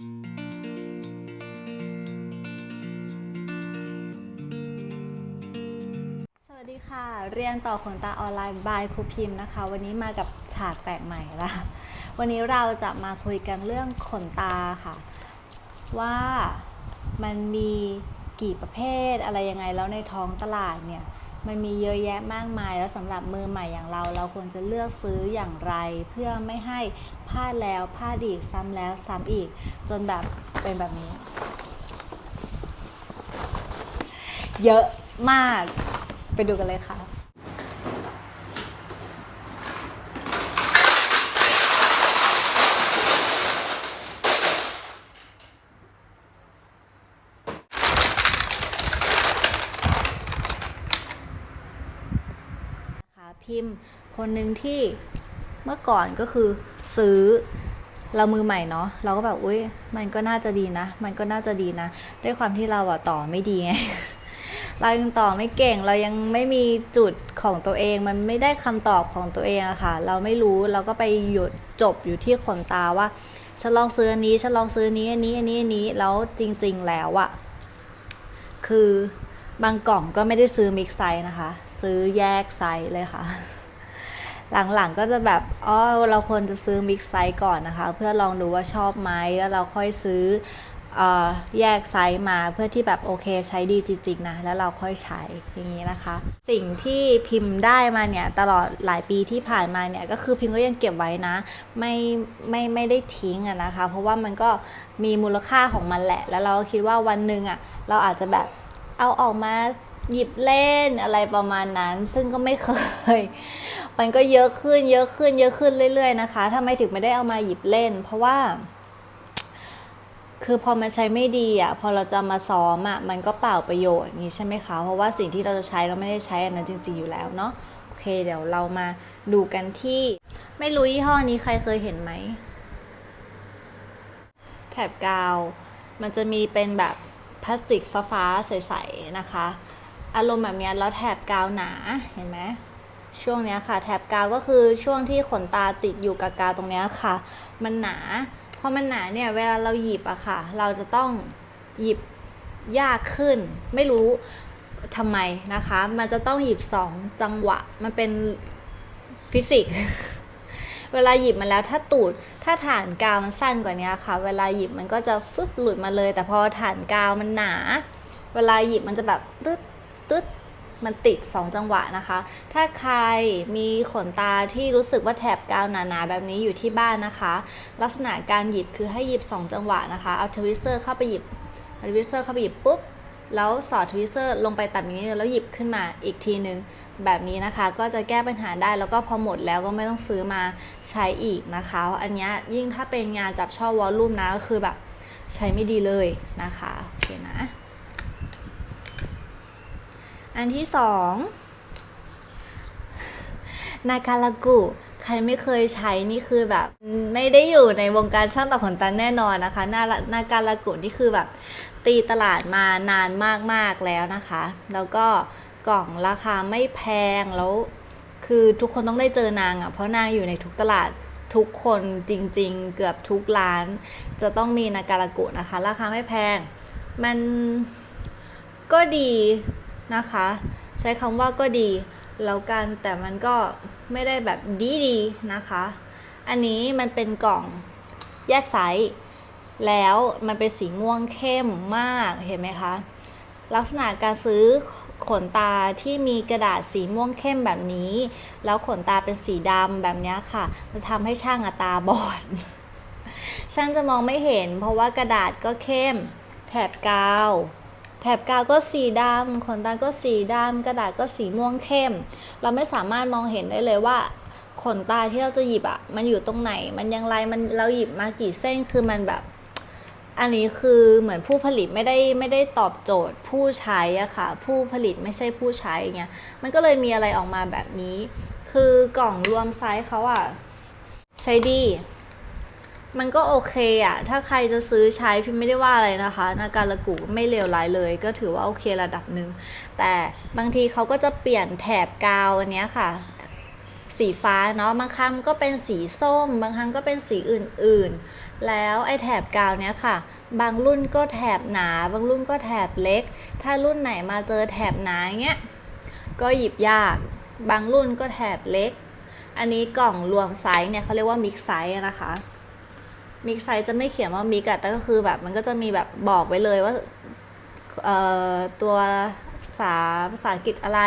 สวัสดีค่ะ เรียนต่อขนตาออนไลน์บายครูพิมพ์นะคะ วันนี้มากับฉากแปลกใหม่ละวันนี้เราจะมาคุยกันเรื่องขนตาค่ะ ว่ามันมีกี่ประเภทอะไรยังไงแล้วในท้องตลาดเนี่ย มันมีเยอะแยะมากมาย แล้วสำหรับมือใหม่อย่างเรา เราควรจะเลือกซื้ออย่างไร เพื่อไม่ให้พลาดแล้วพลาดอีกซ้ำแล้วซ้ำอีก จนแบบเป็นแบบนี้ เยอะมากไปดูกันเลยค่ะ นะคะพิ มพ์ คนหนึ่งที่เมื่อก่อนก็คือซื้อเรามือใหม่เนาะเราก็แบบอุ้ยมันก็น่าจะดีนะ มันก็น่าจะดีนะ ด้วยความที่เราอะต่อไม่ดีไงเรายังต่อไม่เก่งเรายังไม่มีจุดของตัวเอง มันไม่ได้คำตอบของตัวเองอะค่ะ เราไม่รู้เราก็ไปหยุดจบอยู่ที่ขนตาว่าฉันลองซื้ออันนี้ฉันลองซื้ออันนี้อันนี้อันนี้อันนี้แล้วจริง ๆแล้วอะคือ บางกล่องก็ไม่ได้ซื้อมิกไซส์นะคะ ซื้อแยกไซส์เลยค่ะ หลังๆก็จะแบบอ๋อเราควรจะซื้อมิกไซส์ก่อนนะคะ เพื่อลองดูว่าชอบไหมแล้วเราค่อยซื้อแยกไซส์มาเพื่อที่แบบโอเคใช้ดีจริงๆนะ แล้วเราค่อยใช้อย่างนี้นะคะ สิ่งที่พิมพ์ได้มาเนี่ย ตลอดหลายปีที่ผ่านมาเนี่ย ก็คือพิมพ์ก็ยังเก็บไว้นะ ไม่ไม่ไม่ได้ทิ้งอะนะคะ เพราะว่ามันก็มีมูลค่าของมันแหละ แล้วเราคิดว่าวันหนึ่งอะเราอาจจะแบบ เอาออกมาหยิบเล่นอะไรประมาณนั้น ซึ่งก็ไม่เคย มันก็เยอะขึ้น เยอะขึ้น เยอะขึ้นเรื่อยๆนะคะทำไมถึงไม่ได้เอามาหยิบเล่น เพราะว่า คือพอมันใช้ไม่ดีอะ พอเราจะมาซ้อมอะ มันก็เปล่าประโยชน์นี้ใช่ไหมคะ เพราะว่าสิ่งที่เราจะใช้เราไม่ได้ใช้อันนั้นจริง ๆอยู่แล้วเนาะ โอเค เดี๋ยวเรามาดูกันที่ ไม่รู้ยี่ห้อนี้ใครเคยเห็นไหม แถบกาว มันจะมีเป็นแบบ พลาสติกฟ้าๆใสๆนะคะ อารมณ์แบบเนี้ยแล้วแถบกาวหนาเห็นไหมช่วงเนี้ยค่ะ แถบกาวก็คือช่วงที่ขนตาติดอยู่กับกาวตรงเนี้ยค่ะ มันหนาพอมันหนาเนี่ยเวลาเราหยิบอะค่ะ เราจะต้องหยิบยากขึ้น ไม่รู้ทำไมนะคะ มันจะต้องหยิบสองจังหวะ มันเป็นฟิสิกส์ เวลาหยิบมาแล้วถ้าตูดถ้าฐานกาวมันสั้นกว่านี้ค่ะ เวลาหยิบมันก็จะฟึบหลุดมาเลย แต่พอฐานกาวมันหนา เวลาหยิบมันจะแบบตึ๊ดตึ๊ดมันติด 2 จังหวะนะคะ ถ้าใครมีขนตาที่รู้สึกว่าแถบกาวหนาๆ แบบนี้อยู่ที่บ้านนะคะ ลักษณะการหยิบคือให้หยิบ 2 จังหวะนะคะ เอาทวิสเซอร์เข้าไปหยิบทวิสเซอร์เข้าไปหยิบปุ๊บ แล้วสอดทวิสเซอร์ลงไปต่ำนี้แล้วหยิบขึ้นมาอีกทีนึง แบบนี้นะคะ ก็จะแก้ปัญหาได้แล้วก็พอหมดแล้วก็ไม่ต้องซื้อมาใช้อีกนะคะ อันนี้ยิ่งถ้าเป็นงานจับช่อวอลลุ่มนะก็คือแบบใช้ไม่ดีเลยนะคะโอเคนะ อันที่สองนาการากุใครไม่เคยใช้นี่คือแบบไม่ได้อยู่ในวงการช่างตัดขนตาแน่นอนนะคะนานาการากุนี่คือแบบ ตีตลาดมานานมากๆแล้วนะคะ แล้วก็กล่องราคาไม่แพงแล้วคือทุกคนต้องได้เจอนางอะ่ะเพราะนางอยู่ในทุกตลาดทุกคนจริงๆ เกือบทุกร้าน จะต้องมีนาการากุนะคะ ราคาไม่แพง มันก็ดีนะคะ ใช้คำว่าก็ดีแล้วกันแต่มันก็ไม่ได้แบบดีๆนะคะ อันนี้มันเป็นกล่องแยกไซส์ แล้วมันเป็นสีม่วงเข้มมากเห็นไหมคะ ลักษณะการซื้อขนตาที่มีกระดาษสีม่วงเข้มแบบนี้ แล้วขนตาเป็นสีดำแบบนี้ค่ะ จะทำให้ช่างอตาบอด ช่างจะมองไม่เห็น เพราะว่ากระดาษก็เข้ม แถบกาว แถบกาวก็สีดำขนตาก็สีดำกระดาษก็สีม่วงเข้ม เราไม่สามารถมองเห็นได้เลยว่า ขนตาที่เราจะหยิบอะ มันอยู่ตรงไหน มันยังไรมันเราหยิบมากี่เส้นคือมันแบบ อันนี้คือเหมือนผู้ผลิตไม่ได้ไม่ได้ตอบโจทย์ผู้ใช้อะค่ะ ผู้ผลิตไม่ใช่ผู้ใช้เงี้ย มันก็เลยมีอะไรออกมาแบบนี้ คือกล่องรวมไซส์เขาอะใช้ดี มันก็โอเคอะถ้าใครจะซื้อใช้พี่ไม่ได้ว่าอะไรนะคะ นาการากุไม่เลวร้ายเลย ก็ถือว่าโอเคระดับหนึ่ง แต่บางทีเขาก็จะเปลี่ยนแถบกาวอันเนี้ยค่ะสีฟ้าเนาะบางครั้งก็เป็นสีส้ม บางครั้งก็เป็นสีอื่น ๆ แล้วไอ้แถบกาวเนี้ยค่ะ บางรุ่นก็แถบหนา บางรุ่นก็แถบเล็ก ถ้ารุ่นไหนมาเจอแถบหนาเงี้ย ก็หยิบยาก บางรุ่นก็แถบเล็ก อันนี้กล่องรวมไซส์เนี่ยเขาเรียกว่ามิกไซส์นะคะ มิกไซส์จะไม่เขียนว่ามิกอะแต่ก็คือแบบมันก็จะมีแบบบอกไว้เลยว่าเอ่อตัวภาษาภาษาอังกฤษอะไร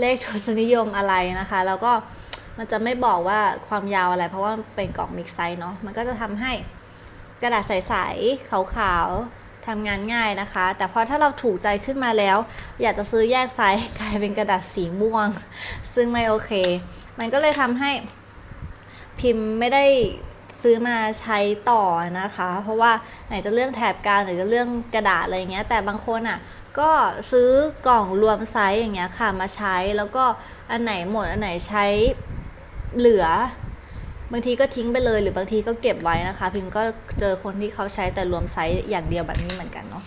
เลขทศนิยมอะไรนะคะ แล้วก็มันจะไม่บอกว่าความยาวอะไร เพราะว่าเป็นกล่องมิกไซส์เนาะ มันก็จะทำให้ กระดาษใสๆขาวๆทำงานง่ายนะคะ แต่พอถ้าเราถูกใจขึ้นมาแล้ว อยากจะซื้อแยกไซส์กลายเป็นกระดาษสีม่วง ซึ่งไม่โอเค มันก็เลยทำให้พิมพ์ไม่ได้ซื้อมาใช้ต่อนะคะ เพราะว่าไหนจะเรื่องแถบกาวไหนจะเรื่องกระดาษอะไรอย่างเงี้ยแต่บางคนอะก็ซื้อกล่องรวมไซส์อย่างเงี้ยค่ะมาใช้แล้วก็อันไหนหมดอันไหนใช้เหลือ บางทีก็ทิ้งไปเลยหรือบางทีก็เก็บไว้นะคะ พิมก็เจอคนที่เขาใช้แต่รวมไซส์อย่างเดียวแบบนี้เหมือนกันเนาะ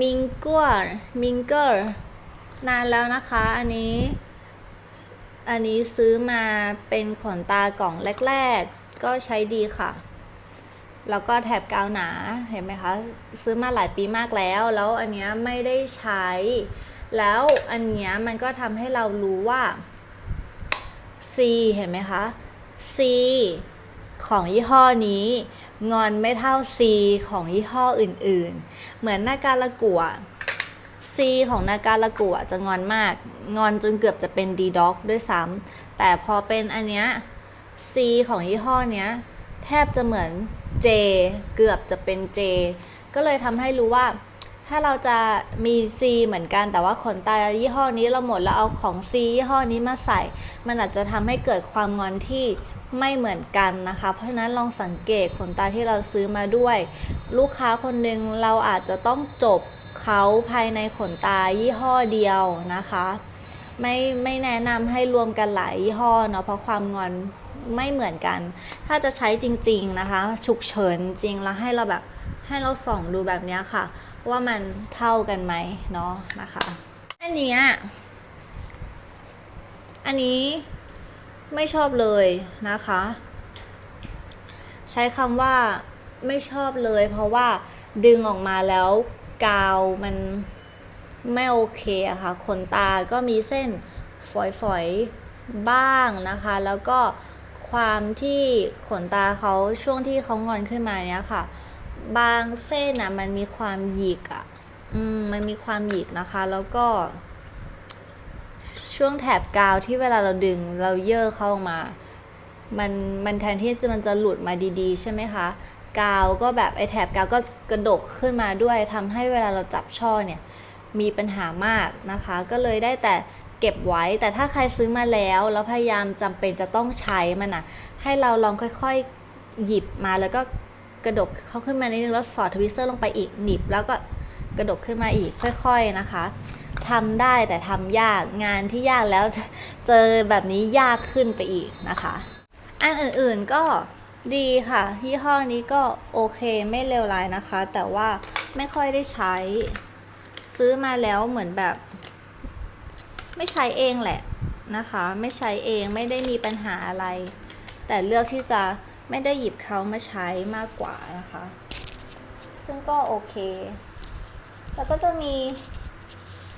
มิงกัวมิงเกอร์นานแล้วนะคะ อันนี้ อันนี้ซื้อมาเป็นขนตากล่องแรก ๆ ก็ใช้ดีค่ะ แล้วก็แถบกาวหนาเห็นไหมคะ ซื้อมาหลายปีมากแล้ว แล้วอันเนี้ยไม่ได้ใช้ แล้วอันเนี้ยมันก็ทำให้เรารู้ว่า C เห็นไหมคะ C ของยี่ห้อนี้ งอนไม่เท่า C ของยี่ห้ออื่นๆ เหมือนหน้าการละกัว C ของนาการละกัวจะงอนมาก งอนจนเกือบจะเป็น D dog ด้วยซ้ำแต่พอเป็นอันเนี้ย C ของยี่ห้อเนี้ย แทบจะเหมือน J เกือบจะเป็น J ก็เลยทำให้รู้ว่า ถ้าเราจะมี C เหมือนกันแต่ว่าขนตายี่ห้อนี้เราหมดแล้วเอาของ C ยี่ห้อนี้มาใส่ มันอาจจะทำให้เกิดความงอนที่ไม่เหมือนกันนะคะ เพราะฉะนั้นลองสังเกตขนตาที่เราซื้อมาด้วย ลูกค้าคนหนึ่งเราอาจจะต้องจบเขาภายในขนตายี่ห้อเดียวนะคะ ไม่ไม่แนะนำให้รวมกันหลายยี่ห้อเนาะเพราะความงอนไม่เหมือนกัน ถ้าจะใช้จริง ๆนะคะ ฉุกเฉินจริงแล้วให้เราแบบ ให้เราส่องดูแบบนี้ค่ะ ว่ามันเท่ากันไหมเนาะนะคะ อันนี้อันนี้ไม่ชอบเลยนะคะ ใช้คำว่าไม่ชอบเลย เพราะว่าดึงออกมาแล้วกาวมันไม่โอเคอะค่ะขนตาก็มีเส้นฝอยๆบ้างนะคะ แล้วก็ความที่ขนตาเขาช่วงที่เขางอนขึ้นมาเนี้ยค่ะ บางเส้นอะมันมีความหยิกอะ อืม มันมีความหยิกนะคะ แล้วก็ ช่วงแถบกาวที่เวลาเราดึงเราเย่อเข้ามา มันมันแทนที่จะมันจะหลุดมาดีๆ ใช่ไหมคะ กาวก็แบบไอแถบกาวก็กระดกขึ้นมาด้วยทำให้เวลาเราจับช่อเนี่ย มีปัญหามากนะคะ ก็เลยได้แต่เก็บไว้ แต่ถ้าใครซื้อมาแล้วแล้วพยายามจำเป็นจะต้องใช้มันอะ ให้เราลองค่อยๆหยิบมาแล้วก็ กระดกเข้าขึ้นมานิดนึงแล้วสอดทวิสเตอร์ลงไปอีกหนีบแล้วก็กระดกขึ้นมาอีกค่อย ๆนะคะทำได้แต่ทำยากงานที่ยากแล้วเจอแบบนี้ยากขึ้นไปอีกนะคะ อันอื่นๆก็ดีค่ะยี่ห้อนี้ก็โอเคไม่เลวร้ายนะคะ แต่ว่าไม่ค่อยได้ใช้ซื้อมาแล้วเหมือนแบบ ไม่ใช้เองแหละนะคะ ไม่ใช้เองไม่ได้มีปัญหาอะไร แต่เลือกที่จะ ไม่ได้หยิบเขามาใช้มากกว่านะคะ ซึ่งก็โอเค แล้วก็จะมี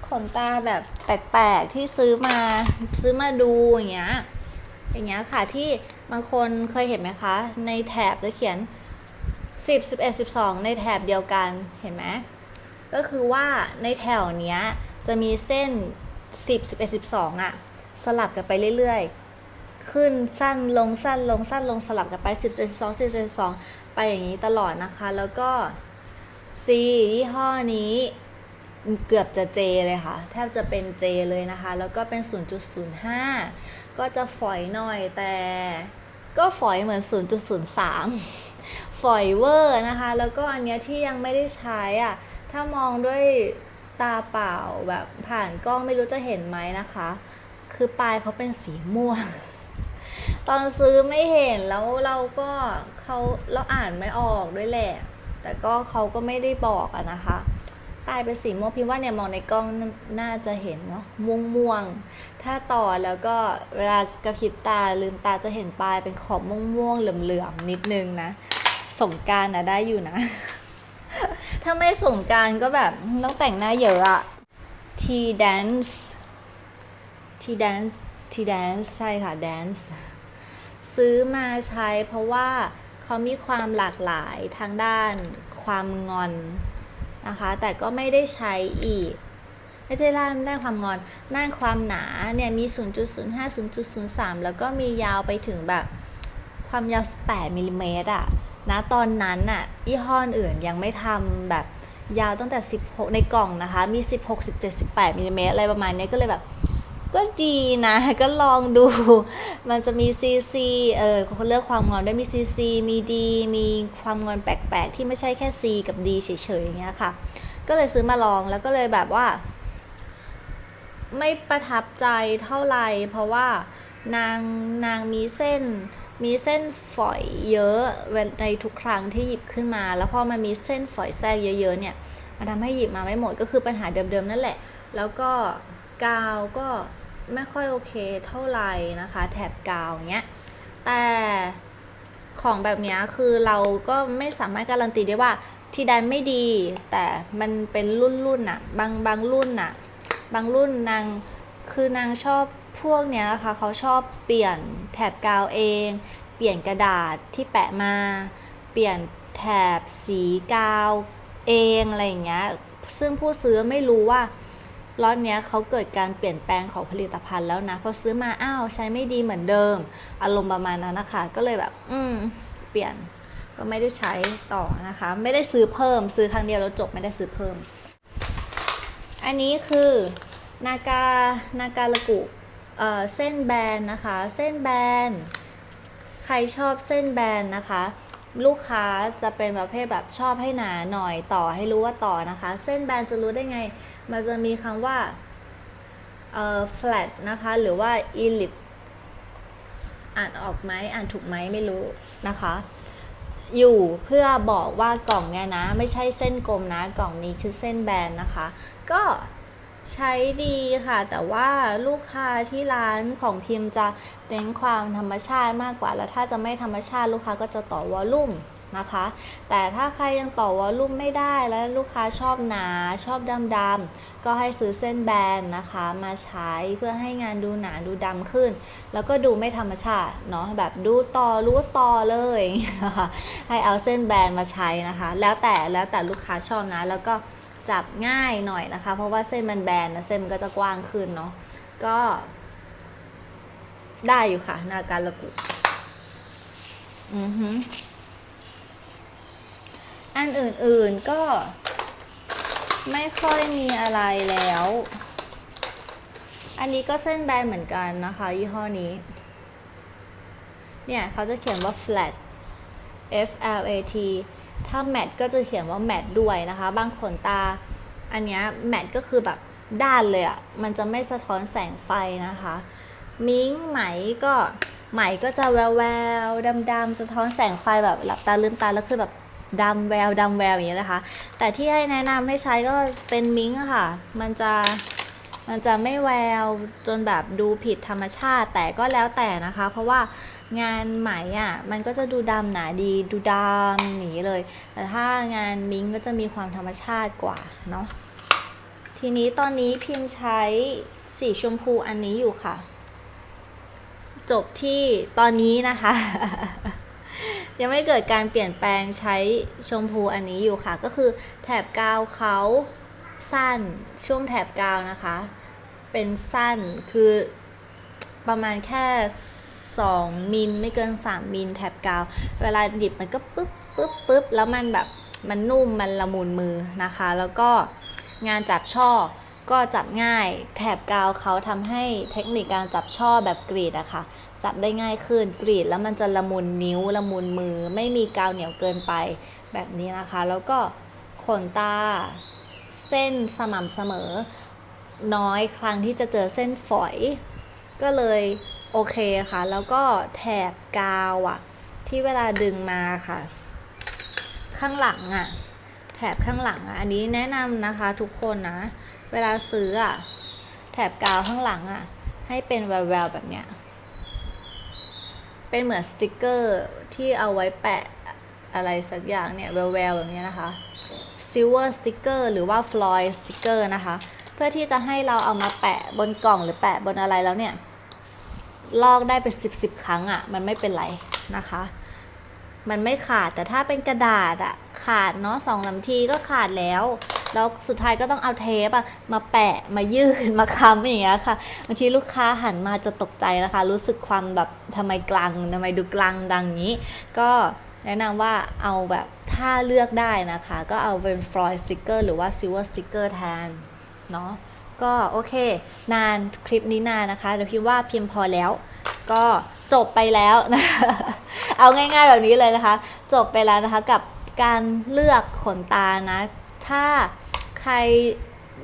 ขนตาแบบแปลกๆที่ซื้อมาซื้อมาดูอย่างเงี้ยอย่างเงี้ยค่ะที่บางคนเคยเห็นไหมคะ ในแถบจะเขียน 10 11 12 ในแถบเดียวกันเห็นไหมก็คือว่าในแถวเนี้ยจะมีเส้น 10 11 12อะสลับกันไปเรื่อยๆ ขึ้นสั้นลงสั้นลงสั้นลงสลับกันไป 10 12 10 12 ไปอย่างนี้ตลอดนะคะ แล้วก็ C ยี่ห้อนี้เกือบจะ J เลยค่ะ แทบจะเป็น J เลยนะคะ แล้วก็เป็น 0.05 ก็จะฝอยหน่อยแต่ก็ฝอยเหมือน 0.03 ฝอยเวอร์นะคะ แล้วก็อันเนี้ยที่ยังไม่ได้ใช้อะ ถ้ามองด้วยตาเปล่าแบบผ่านกล้องไม่รู้จะเห็นไหมนะคะ คือปลายเขาเป็นสีม่วง ตอนซื้อไม่เห็นแล้วเราก็เขาเราอ่านไม่ออกด้วยแหละ แต่ก็เขาก็ไม่ได้บอกอะนะคะปลายเป็นสีม่วงพิมพ์ว่าเนี่ยมองในกล้องน่าจะเห็นเนาะม่วงม่วงๆถ้าต่อแล้วก็เวลากระพริบตาลืมตาจะเห็นปลายเป็นขอบม่วงม่วงๆเหลื่อมๆนิดนึงนะสงการนะได้อยู่นะ ถ้าไม่สงการก็แบบต้องแต่งหน้าเยอะอะ T dance T dance T dance ใช่ค่ะ dance ซื้อมาใช้เพราะว่าเขามีความหลากหลายทางด้านความงอนนะคะ แต่ก็ไม่ได้ใช้อีก ไม่ใช่ด้านด้านความงอนด้านความหนาเนี่ยมี 0.05 0.03 แล้วก็มียาวไปถึงแบบความยาว 18มิลลิเมตรอะนะตอนนั้นน่ะยี่ห้ออื่นยังไม่ทำแบบยาวตั้งแต่ 16 ในกล่องนะคะ มี 16 17 18มิลลิเมตรอะไรประมาณนี้ก็เลยแบบ ก็ดีนะ ก็ลองดู มันจะมีซีซีเออเขาเลือกความงอนด้มีซีซีมีดีมีความงอนแปลกๆ ที่ไม่ใช่แค่ C กับ D เฉยๆอย่างเงี้ยค่ะ ก็เลยซื้อมาลองแล้วก็เลยแบบว่า ไม่ประทับใจเท่าไหร่เพราะว่านางนางมีเส้นมีเส้นฝอยเยอะในทุกครั้งที่หยิบขึ้นมา แล้วพอมันมีเส้นฝอยแทรกเยอะๆเนี่ยมันทำให้หยิบมาไม่หมดก็คือปัญหาเดิมๆนั่นแหละ แล้วก็กาวก็ ไม่ค่อยโอเคเท่าไหร่นะคะ แถบกาวเงี้ย แต่ของแบบนี้คือเราก็ไม่สามารถการันตีได้ว่าที่ใดไม่ดี แต่มันเป็นรุ่นรุ่นอะบางบางรุ่นอะบางรุ่นนางคือนางชอบพวกเนี้ยนะคะเขาชอบเปลี่ยนแถบกาวเอง เปลี่ยนกระดาษที่แปะมา เปลี่ยนแถบสีกาวเองอะไรอย่างเงี้ยซึ่งผู้ซื้อไม่รู้ว่า ล็อตเนี้ยเขาเกิดการเปลี่ยนแปลงของผลิตภัณฑ์แล้วนะพอซื้อมาอ้าวใช้ไม่ดีเหมือนเดิม อารมณ์ประมาณนั้นนะคะ ก็เลยแบบ อืม เปลี่ยนก็ไม่ได้ใช้ต่อนะคะ ไม่ได้ซื้อเพิ่ม ซื้อครั้งเดียวแล้วจบไม่ได้ซื้อเพิ่ม อันนี้คือนากานากาลกุเอ่อเส้นแบนนะคะ เส้นแบนใครชอบเส้นแบนนะคะ ลูกค้าจะเป็นประเภทแบบชอบให้หนาหน่อยต่อให้รู้ว่าต่อนะคะ เส้นแบนจะรู้ได้ไง มันจะมีคำว่าเอ่อ flat นะคะ หรือว่า ellip อ่านออกไหมอ่านถูกไหมไม่รู้นะคะ อยู่เพื่อบอกว่ากล่องเนี่ยนะ ไม่ใช่เส้นกลมนะ กล่องนี้คือเส้นแบนนะคะ ก็ ใช้ดีค่ะ แต่ว่าลูกค้าที่ร้านของพิมพ์จะเน้นความธรรมชาติมากกว่า แล้วถ้าจะไม่ธรรมชาติลูกค้าก็จะต่อวอลลุ่มนะคะ แต่ถ้าใครยังต่อวอลลุ่มไม่ได้แล้วลูกค้าชอบหนาชอบดำๆก็ให้ซื้อเส้นแบนนะคะ มาใช้เพื่อให้งานดูหนาดูดำขึ้น แล้วก็ดูไม่ธรรมชาติเนาะแบบดูต่อรู้ต่อเลย ให้เอาเส้นแบนมาใช้นะคะ แล้วแต่แล้วแต่ลูกค้าชอบนะแล้วก็ จับง่ายหน่อยนะคะ เพราะว่าเส้นมันแบนนะเส้นมันก็จะกว้างขึ้นเนาะก็ ได้อยู่ค่ะ นาการละกุอือฮึอันอื่นๆก็ ไม่ค่อยมีอะไรแล้ว อันนี้ก็เส้นแบนเหมือนกันนะคะ ยี่ห้อนี้ เนี่ยเขาจะเขียนว่า flat F L A T ถ้า matte ก็จะเขียนว่า matte ด้วยนะคะ บางขนตา อันนี้ย matte ก็คือแบบด้านเลยอะ่ะ มันจะไม่สะท้อนแสงไฟนะคะ มิงไหมก็ไหมก็จะแววแววดำดำๆสะท้อนแสงไฟแบบหลับตาลืมตาแล้วคือแบบดำแววดำแววอย่างเงี้ยนะคะ แต่ที่ให้แนะนำให้ใช้ก็เป็นมิงอะค่ะ มันจะมันจะไม่แววจนแบบดูผิดธรรมชาติแต่ก็แล้วแต่นะคะ เพราะว่า งานไหมอะมันก็จะดูดำหนาดีดูดำหนีเลย แต่ถ้างานมิงก็จะมีความธรรมชาติกว่าเนาะทีนี้ตอนนี้พิมพ์ใช้สีชมพูอันนี้อยู่ค่ะ จบที่ตอนนี้นะคะ ยังไม่เกิดการเปลี่ยนแปลงใช้ชมพูอันนี้อยู่ค่ะ ก็คือแถบกาวเขาสั้นช่วงแถบกาวนะคะ เป็นสั้นคือประมาณแค่ 2 มิลไม่เกิน 3 มิลแถบกาว เวลาหยิบมันก็ปึ๊บปึ๊บปึ๊บแล้วมันแบบมันนุ่มมันละมุนมือนะคะ แล้วก็งานจับช่อก็จับง่าย แถบกาวเขาทำให้เทคนิคการจับช่อแบบกรีดอะค่ะ จับได้ง่ายขึ้นกรีดแล้วมันจะละมุนนิ้วละมุนมือ ไม่มีกาวเหนียวเกินไปแบบนี้นะคะ แล้วก็ขนตาเส้นสม่ำเสมอ น้อยครั้งที่จะเจอเส้นฝอย ก็เลย โอเคค่ะ แล้วก็แถบกาวอะที่เวลาดึงมาค่ะ ข้างหลังอะแถบข้างหลังอะอันนี้แนะนำนะคะทุกคนนะ เวลาซื้ออะแถบกาวข้างหลังอะให้เป็นแววๆแบบเนี้ยเป็นเหมือนสติกเกอร์ที่เอาไว้แปะอะไรสักอย่างเนี่ยแววๆแบบเนี้ยนะคะ silver sticker หรือว่า floyd sticker นะคะ เพื่อที่จะให้เราเอามาแปะบนกล่องหรือแปะบนอะไรแล้วเนี่ย ลอกได้เป็นสิบสิบครั้งอะ่ะ มันไม่เป็นไรนะคะ มันไม่ขาดแต่ถ้าเป็นกระดาษอะขาดเนาะสองสามทีก็ขาดแล้ว แล้วสุดท้ายก็ต้องเอาเทปอะมาแปะมายื่นมาค้ำอย่างเงี้ยค่ะบางทีลูกค้าหันมาจะตกใจนะคะ รู้สึกความแบบทำไมกลางทำไมดูกลางดังนี้ ก็แนะนำว่าเอาแบบถ้าเลือกได้นะคะ ก็เอาเป็นฟลอยสติกเกอร์หรือว่า silver sticker แทนเนาะ ก็โอเค นานคลิปนี้นานนะคะเดี๋ยวพี่ว่าเพียงพอแล้ว ก็จบไปแล้วนะเอาง่าย ๆแบบนี้เลยนะคะ จบไปแล้วนะคะกับการเลือกขนตานะ ถ้าใคร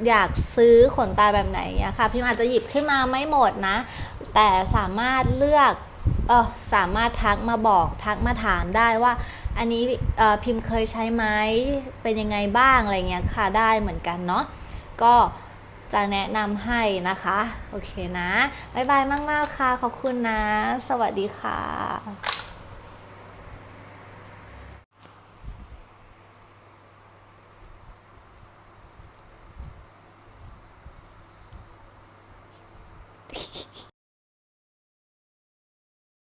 อยากซื้อขนตาแบบไหนอะค่ะพิมอาจจะหยิบขึ้นมาไม่หมดนะ แต่สามารถเลือกเออสามารถทักมาบอกทักมาถามได้ว่า อันนี้พิมพ์เคยใช้ไหมเป็นยังไงบ้างอะไรเงี้ยค่ะได้เหมือนกันเนาะก็ จะแนะนำให้นะคะ โอเคนะ บ๊ายบายมาก ๆ ค่ะ ขอบคุณนะ สวัสดีค่ะ